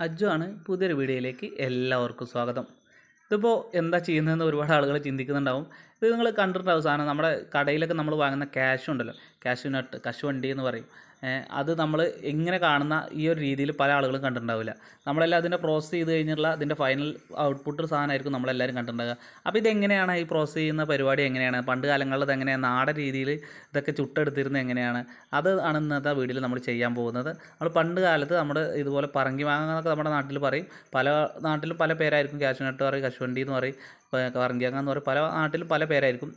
അജു ആണ് പുതിയൊരു വീഡിയോയിലേക്ക് എല്ലാവർക്കും സ്വാഗതം. ഇതിപ്പോൾ എന്താ ചെയ്യുന്നതെന്ന് ഒരുപാട് ആളുകൾ ചിന്തിക്കുന്നുണ്ടാവും. ഇത് നിങ്ങൾ കണ്ടിട്ടുണ്ടാവും സാധനം നമ്മുടെ കടയിലൊക്കെ നമ്മൾ വാങ്ങുന്ന ക്യാഷ് ഉണ്ടല്ലോ. ക്യാഷ് നട്ട് കശുവണ്ടി എന്ന് പറയും. അത് നമ്മൾ എങ്ങനെ കാണുന്ന ഈ ഒരു രീതിയിൽ പല ആളുകളും കണ്ടിട്ടുണ്ടാവില്ല. നമ്മളെല്ലാം അതിന്റെ പ്രോസസ്സ് ചെയ്ത് കഴിഞ്ഞിട്ടുള്ള അതിന്റെ ഫൈനൽ ഔട്ട്പുട്ട് സാധനമായിരിക്കും നമ്മളെല്ലാവരും കണ്ടിട്ടുണ്ടാവുക. അപ്പോൾ ഇതെങ്ങനെയാണ് ഈ പ്രോസസ്സ് ചെയ്യുന്ന പരിപാടി എങ്ങനെയാണ്? പണ്ട് കാലങ്ങളിൽ ഇത് എങ്ങനെയാണ് നാടൻ രീതിയിൽ ഇതൊക്കെ ചുട്ടെടുത്തിരുന്നത് എങ്ങനെയാണ്? അത് ആണ് ഇന്നത്തെ വീഡിയോയിൽ നമ്മൾ ചെയ്യാൻ പോകുന്നത്. നമ്മൾ പണ്ട് കാലത്ത് നമ്മുടെ ഇതുപോലെ പറങ്കി മാങ്ങ എന്നൊക്കെ നമ്മുടെ നാട്ടിൽ പറയും. പല നാട്ടിലും പല പേരായിരിക്കും കാശുനട്ട് പറയും കശുവണ്ടി എന്ന് പറയും. പറങ്കി മാങ്ങ എന്ന് പറയും. പല നാട്ടിലും പല പേരായിരിക്കും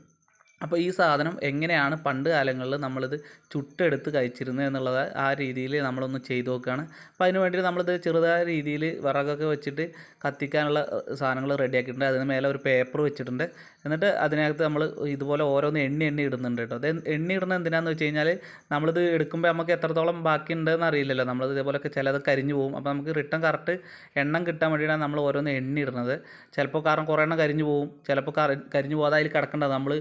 അപ്പോൾ ഈ സാധനം എങ്ങനെയാണ് പണ്ട് കാലങ്ങളിൽ നമ്മളിത് ചുട്ടെടുത്ത് കഴിച്ചിരുന്നത് എന്നുള്ളത് ആ രീതിയിൽ നമ്മളൊന്ന് ചെയ്ത് നോക്കുകയാണ്. അപ്പോൾ അതിന് വേണ്ടിയിട്ട് നമ്മളിത് ചെറുതായ രീതിയിൽ വിറകൊക്കെ വെച്ചിട്ട് കത്തിക്കാനുള്ള സാധനങ്ങൾ റെഡിയാക്കിയിട്ടുണ്ട് അതിന് മേലെ ഒരു പേപ്പർ വെച്ചിട്ടുണ്ട്. എന്നിട്ട് അതിനകത്ത് നമ്മൾ ഇതുപോലെ ഓരോന്ന് എണ്ണി എണ്ണി ഇടുന്നുണ്ട് കേട്ടോ. അത് എണ്ണി ഇടുന്നത് എന്തിനാന്ന് വെച്ച് കഴിഞ്ഞാൽ നമ്മളിത് എടുക്കുമ്പോൾ നമുക്ക് എത്രത്തോളം ബാക്കി ഉണ്ടെന്ന് അറിയില്ലല്ലോ. നമ്മളിത് ഇതേപോലെയൊക്കെ ചിലത് കരിഞ്ഞു പോകും. അപ്പോൾ നമുക്ക് റിട്ടേൺ കറക്റ്റ് എണ്ണം കിട്ടാൻ വേണ്ടിയിട്ടാണ് നമ്മൾ ഓരോന്ന് എണ്ണി ഇടുന്നത്. ചിലപ്പോൾ കാരണം കുറേ എണ്ണം കരിഞ്ഞു പോകും. ചിലപ്പോൾ കരിഞ്ഞു പോകാതെ അതിൽ കിടക്കേണ്ടത് നമ്മൾ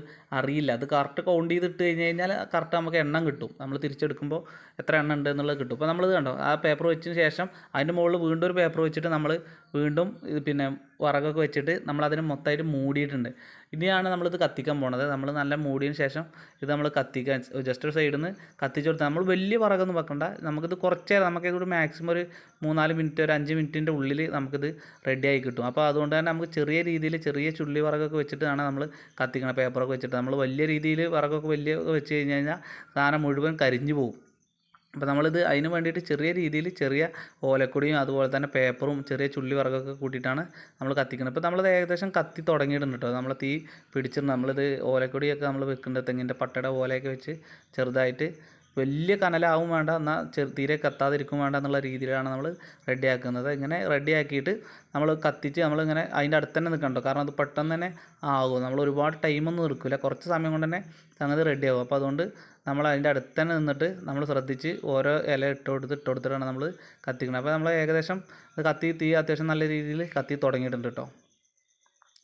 അറിയില്ല. അത് കറക്റ്റ് കൗണ്ട് ചെയ്തിട്ട് കഴിഞ്ഞ് കഴിഞ്ഞാൽ കറക്റ്റ് നമുക്ക് എണ്ണം കിട്ടും. നമ്മൾ തിരിച്ചെടുക്കുമ്പോൾ എത്ര എണ്ണം ഉണ്ട് എന്നുള്ളത് കിട്ടും. അപ്പോൾ നമ്മളിത് കണ്ടോ ആ പേപ്പർ വെച്ചതിന് ശേഷം അതിന്റെ മുകളിൽ വീണ്ടും ഒരു പേപ്പർ വെച്ചിട്ട് നമ്മൾ വീണ്ടും പിന്നെ വിറകൊക്കെ വെച്ചിട്ട് നമ്മൾ അതിനെ മൊത്തമായിട്ട് മൂടിയിട്ടുണ്ട്. ഇനിയാണ് നമ്മളിത് കത്തിക്കാൻ പോണത്. നമ്മൾ നല്ല മൂടിയതിന് ശേഷം ഇത് നമ്മൾ കത്തിക്കാൻ ജസ്റ്റ് ഒരു സൈഡിൽ നിന്ന് കത്തിച്ച് കൊടുത്താൽ നമ്മൾ വലിയ വിറകൊന്നും വെക്കണ്ട. നമുക്കിത് കുറച്ച് നേരം നമുക്കിത് ഒരു മാക്സിമം ഒരു മൂന്നാൽ മിനിറ്റ് ഒരു അഞ്ച് മിനിറ്റിന്റെ ഉള്ളിൽ നമുക്കിത് റെഡി ആയി കിട്ടും. അപ്പോൾ അതുകൊണ്ട് തന്നെ നമുക്ക് ചെറിയ രീതിയിൽ ചെറിയ ചുള്ളി വിറകൊക്കെ വെച്ചിട്ടാണ് നമ്മൾ കത്തിക്കണം പേപ്പറൊക്കെ വെച്ചിട്ട്. നമ്മൾ വലിയ രീതിയിൽ വിറകൊക്കെ വലിയ വെച്ച് കഴിഞ്ഞ് കഴിഞ്ഞാൽ സാധനം മുഴുവൻ കരിഞ്ഞു പോകും അപ്പോൾ നമ്മളിത് അതിന് വേണ്ടിയിട്ട് ചെറിയ രീതിയിൽ ചെറിയ ഓലക്കൊടിയും അതുപോലെ തന്നെ പേപ്പറും ചെറിയ ചുള്ളി വിറകൊക്കെ കൂട്ടിയിട്ടാണ് നമ്മൾ കത്തിക്കുന്നത്. ഇപ്പോൾ നമ്മളത് ഏകദേശം കത്തി തുടങ്ങിയിട്ടുണ്ട് കേട്ടോ നമ്മൾ തീ പിടിച്ചിട്ട് നമ്മളിത് ഓലക്കൊടിയൊക്കെ നമ്മൾ വെക്കുന്നുണ്ട്. തെങ്ങിന്റെ പട്ടയുടെ ഓലയൊക്കെ വെച്ച് ചെറുതായിട്ട് വലിയ കനലാവും വേണ്ട. എന്നാൽ തീരെ കത്താതിരിക്കും വേണ്ട എന്നുള്ള രീതിയിലാണ് നമ്മൾ റെഡി ആക്കുന്നത് ഇങ്ങനെ റെഡി ആക്കിയിട്ട് നമ്മൾ കത്തിച്ച് നമ്മളിങ്ങനെ അതിന്റെ അടുത്ത് തന്നെ നിൽക്കണ്ടോ? കാരണം അത് പെട്ടെന്ന് തന്നെ ആകും. നമ്മൾ ഒരുപാട് ടൈമൊന്നും നിൽക്കില്ല കുറച്ച് സമയം കൊണ്ട് തന്നെ സംഗതി റെഡിയാകും അപ്പോൾ അതുകൊണ്ട് നമ്മൾ അതിന്റെ അടുത്ത് തന്നെ നിന്നിട്ട് നമ്മൾ ശ്രദ്ധിച്ച് ഓരോ ഇല ഇട്ട് കൊടുത്ത് ഇട്ട് കൊടുത്തിട്ടാണ് നമ്മൾ കത്തിക്കുന്നത്. അപ്പോൾ നമ്മൾ ഏകദേശം അത് കത്തി തീ അത്യാവശ്യം നല്ല രീതിയിൽ കത്തി തുടങ്ങിയിട്ടുണ്ട് കേട്ടോ.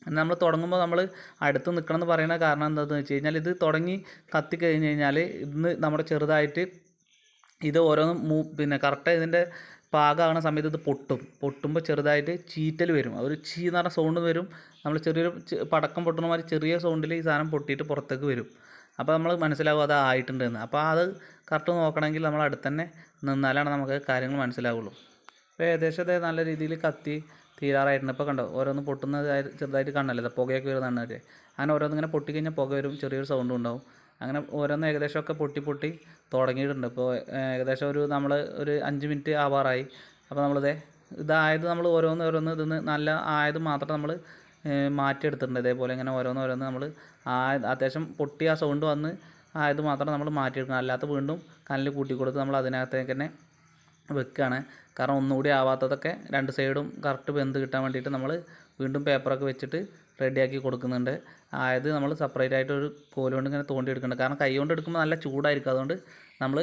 നമ്മൾ തുടങ്ങുമ്പോൾ നമ്മൾ അടുത്ത് നിൽക്കണം എന്ന് പറയുന്ന കാരണം എന്താണെന്ന് വെച്ച് കഴിഞ്ഞാൽ ഇത് തുടങ്ങി കത്തി കഴിഞ്ഞ് കഴിഞ്ഞാൽ ഇന്ന് നമ്മുടെ ചെറുതായിട്ട് ഇത് ഓരോന്നും മൂ പിന്നെ കറക്റ്റ് ഇതിന്റെ പാകമാകുന്ന സമയത്ത് ഇത് പൊട്ടും. പൊട്ടുമ്പോൾ ചെറുതായിട്ട് ചീറ്റൽ വരും. ഒരു ചീ എന്ന് പറഞ്ഞ സൗണ്ട് വരും. നമ്മൾ ചെറിയൊരു പടക്കം പൊട്ടുന്ന മാതിരി ചെറിയ സൗണ്ടിൽ ഈ സാധനം പൊട്ടിയിട്ട് പുറത്തേക്ക് വരും. അപ്പോൾ നമ്മൾ മനസ്സിലാവും അത് ആയിട്ടുണ്ടെന്ന്. അപ്പോൾ അത് കറക്റ്റ് നോക്കണമെങ്കിൽ നമ്മൾ അടുത്തന്നെ നിന്നാലാണ് നമുക്ക് കാര്യങ്ങൾ മനസ്സിലാവുള്ളൂ. അപ്പോൾ ഏകദേശം നല്ല രീതിയിൽ കത്തി തീരാറായിട്ടുണ്ട്. ഇപ്പോൾ കണ്ടോ ഓരോന്ന് പൊട്ടുന്നത് ചെറുതായിട്ട് കാണണല്ലോ ഇത് പുകയൊക്കെ വരുന്നതാണ് അങ്ങനെ ഓരോന്ന് ഇങ്ങനെ പൊട്ടിക്കഴിഞ്ഞാൽ പുക വരും ചെറിയൊരു സൗണ്ടും ഉണ്ടാവും. അങ്ങനെ ഓരോന്ന് ഏകദേശമൊക്കെ പൊട്ടി പൊട്ടി തുടങ്ങിയിട്ടുണ്ട്. ഇപ്പോൾ ഏകദേശം ഒരു നമ്മൾ ഒരു അഞ്ച് മിനിറ്റ് ആവാറായി. അപ്പോൾ നമ്മളിതേ ഇതായത് നമ്മൾ ഓരോന്ന് ഓരോന്ന് ഇതിന്ന് നല്ല ആയത് മാത്രം നമ്മൾ മാറ്റിയെടുത്തിട്ടുണ്ട്. ഇതേപോലെ ഇങ്ങനെ ഓരോന്ന് ഓരോന്ന് നമ്മൾ ആ അത്യാവശ്യം പൊട്ടി ആ സൗണ്ട് വന്ന് ആയത് മാത്രം നമ്മൾ മാറ്റിയെടുക്കണം. അല്ലാത്ത വീണ്ടും കല്ല് കൂട്ടി കൊടുത്ത് നമ്മൾ അതിനകത്തേക്ക് തന്നെ വെക്കുകയാണ് കാരണം ഒന്നുകൂടി ആവാത്തതൊക്കെ രണ്ട് സൈഡും കറക്റ്റ് വെന്ത് കിട്ടാൻ വേണ്ടിയിട്ട് നമ്മൾ വീണ്ടും പേപ്പറൊക്കെ വെച്ചിട്ട് റെഡിയാക്കി കൊടുക്കുന്നുണ്ട്. ആയത് നമ്മൾ സെപ്പറേറ്റ് ആയിട്ട് ഒരു കോൽ കൊണ്ട് ഇങ്ങനെ തോണ്ടി എടുക്കുന്നുണ്ട്. കാരണം കൈ കൊണ്ട് എടുക്കുമ്പോൾ നല്ല ചൂടായിരിക്കും. അതുകൊണ്ട് നമ്മൾ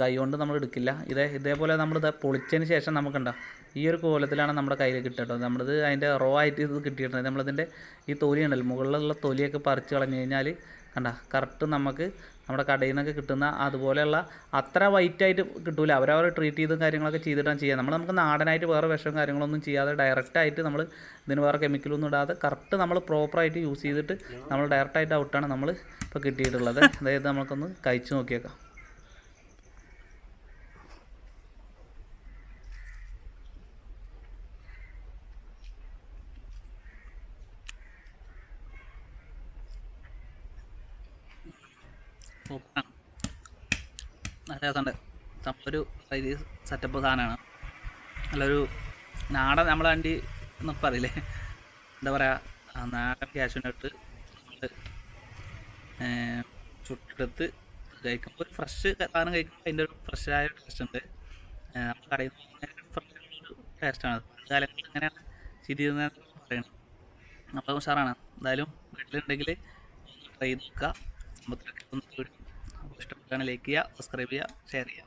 കൈ കൊണ്ട് നമ്മൾ എടുക്കില്ല. ഇതേ ഇതേപോലെ നമ്മൾ ഇത് പൊളിച്ചതിന് ശേഷം നമുക്കുണ്ടോ ഈ ഒരു കോലത്തിലാണ് നമ്മുടെ കയ്യിൽ കിട്ടുക നമ്മളിത് അതിന്റെ റോ ആയിട്ട് ഇത് കിട്ടിയിട്ടുണ്ട്. നമ്മളിതിന്റെ ഈ തൊലിയുണ്ടല്ലോ മുകളിലുള്ള തൊലിയൊക്കെ പറിച്ച് കളഞ്ഞു കഴിഞ്ഞാൽ കണ്ട കറക്റ്റ് നമുക്ക് നമ്മുടെ കടയിൽ നിന്നൊക്കെ കിട്ടുന്ന അതുപോലെയുള്ള അത്ര വൈറ്റ് ആയിട്ട് കിട്ടൂല. അവരവർ ട്രീറ്റ് ചെയ്തും കാര്യങ്ങളൊക്കെ ചെയ്തിട്ടാണ് ചെയ്യുക. നമ്മൾ നമുക്ക് നാടനായിട്ട് വേറെ വിഷവും കാര്യങ്ങളൊന്നും ചെയ്യാതെ ഡയറക്റ്റായിട്ട് നമ്മൾ ഇതിന് വേറെ കെമിക്കലൊന്നും ഇടാതെ കറക്റ്റ് നമ്മൾ പ്രോപ്പറായിട്ട് യൂസ് ചെയ്തിട്ട് നമ്മൾ ഡയറക്റ്റായിട്ട് ഔട്ടാണ് നമ്മൾ ഇപ്പോൾ കിട്ടിയിട്ടുള്ളത്. അതായത് നമുക്കൊന്ന് കഴിച്ച് നോക്കിയേക്കാം. സൂപ്പറാണ് നല്ല രസമുണ്ട്. നമ്മളൊരു വലിയ സെറ്റപ്പ് സാധനമാണ്. നല്ലൊരു നാടൻ നമ്മളെ വണ്ടി എന്നൊക്കെ പറയില്ലേ? എന്താ പറയുക നാടൻ ക്യാഷിനോട്ട് ചുട്ടെടുത്ത് കഴിക്കുമ്പോൾ ഒരു ഫ്രഷ് സാധനം കഴിക്കുമ്പോൾ അതിന്റെ ഒരു ഫ്രഷായ ടേസ്റ്റ് ഉണ്ട്. നമ്മൾ കടയിൽ നിന്ന് ഫ്രഷ് ടേസ്റ്റാണ് കാലങ്ങളിൽ അങ്ങനെയാണ് ചിരി പറയുന്നത് അപ്പോൾ ഉഷാറാണ് എന്തായാലും വീട്ടിലുണ്ടെങ്കിൽ ട്രൈ നോക്കുക. അപ്പോൾ ഇഷ്ടപ്പെട്ടാണ് ലൈക്ക് ചെയ്യുക സബ്സ്ക്രൈബ് ചെയ്യുക ഷെയർ ചെയ്യുക.